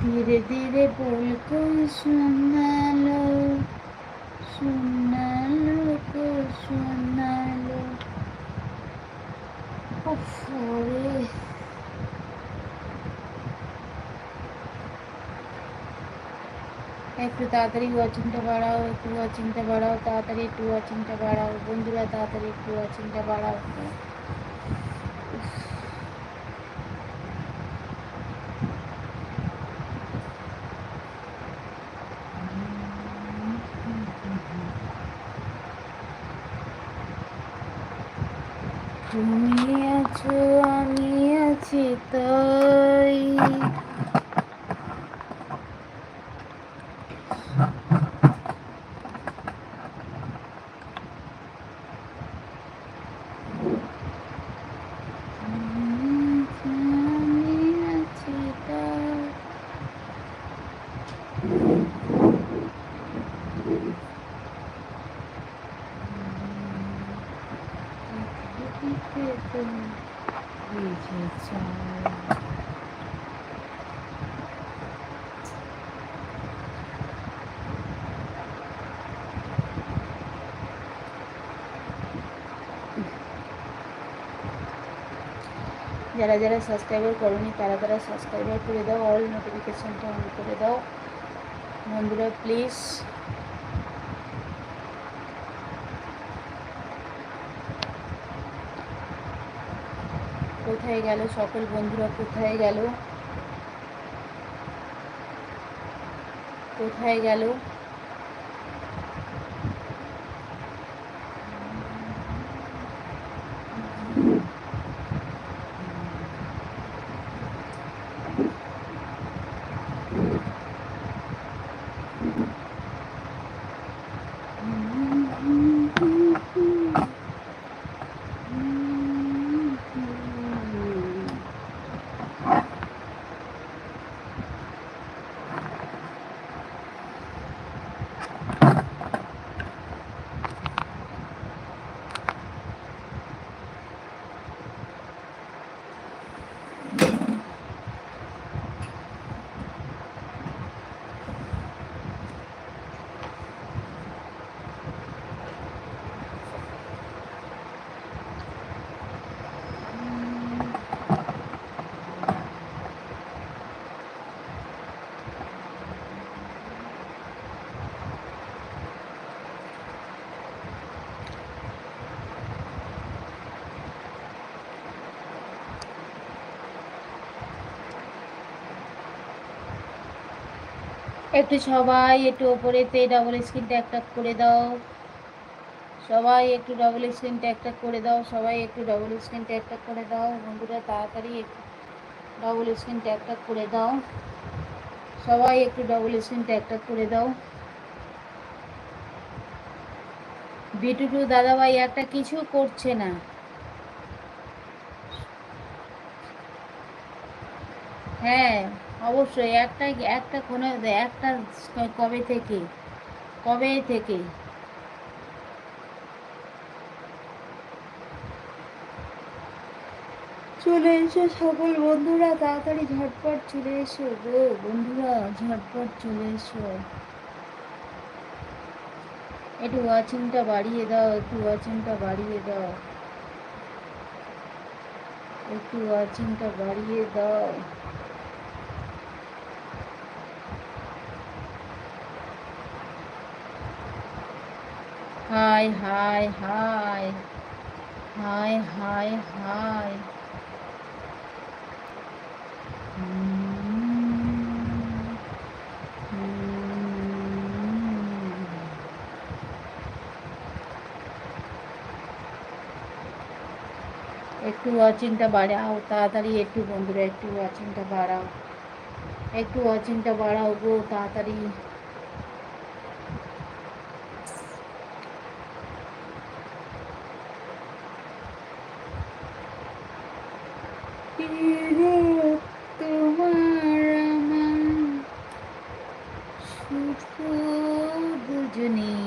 ধীরে ধীরে বলকো শোনালো শোনালো কো শোনালো। একটু তাড়াতাড়ি ওয়াচিংটা বাড়াও, একটু ওয়াচিংটা বাড়াও, তাড়াতাড়ি একটু ওয়াচিংটা বাড়াও। বন্ধুরা, তাড়াতাড়ি একটু ওয়াচিংটা বাড়াও। তুমি আছো আমি আছি তাই। আমি আছি যারা যারা সাবস্ক্রাইবার করনি তারা তারা সাবস্ক্রাইবার করে দাও অল নোটিফিকেশনটা অন করে দাও বন্ধুরা প্লিজ কোথায় গেল সকল বন্ধুরা কোথায় গেল? কোথায় গেল? একটু সবাই একটু ওপরেতে ডাবল স্ক্রিন ট্যাক করে দাও। সবাই একটু ডাবল স্ক্রিন ট্যাক করে দাও, সবাই একটু ডাবল স্ক্রিন ট্যাক ট্যাক করে দাও। বন্ধুরা, তাড়াতাড়ি ডাবল স্ক্রিন ট্যাক ট্যাক করে দাও। সবাই একটু ডাবল স্ক্রিন ট্যাক ট্যাক করে দাও। বিটুটু দাদাভাই একটা কিছু করছে না। হ্যাঁ। অবশ্যই একটা একটা কোনো, একটা কবে থেকে? কবে থেকে? চলে এসো সকল বন্ধুরা, তাড়াতাড়ি ঝটপট চলে এসো গো বন্ধুরা, ঝটপট চলে এসো। একটু ওয়াচিংটা বাড়িয়ে দাও, একটু ওয়াচিংটা বাড়িয়ে দাও। একটু ওয়াচিংটা বাড়িয়ে দাও। Hi hi hi hi hi hi একটু ওয়াচিংটা বাড়াও, তাড়াতাড়ি একটু বন্ধুরা, একটু ওয়াচিংটা বাড়াও। একটু ওয়াচিংটা বাড়াও গো, তাড়াতাড়ি। তোমার সুখ দুজনে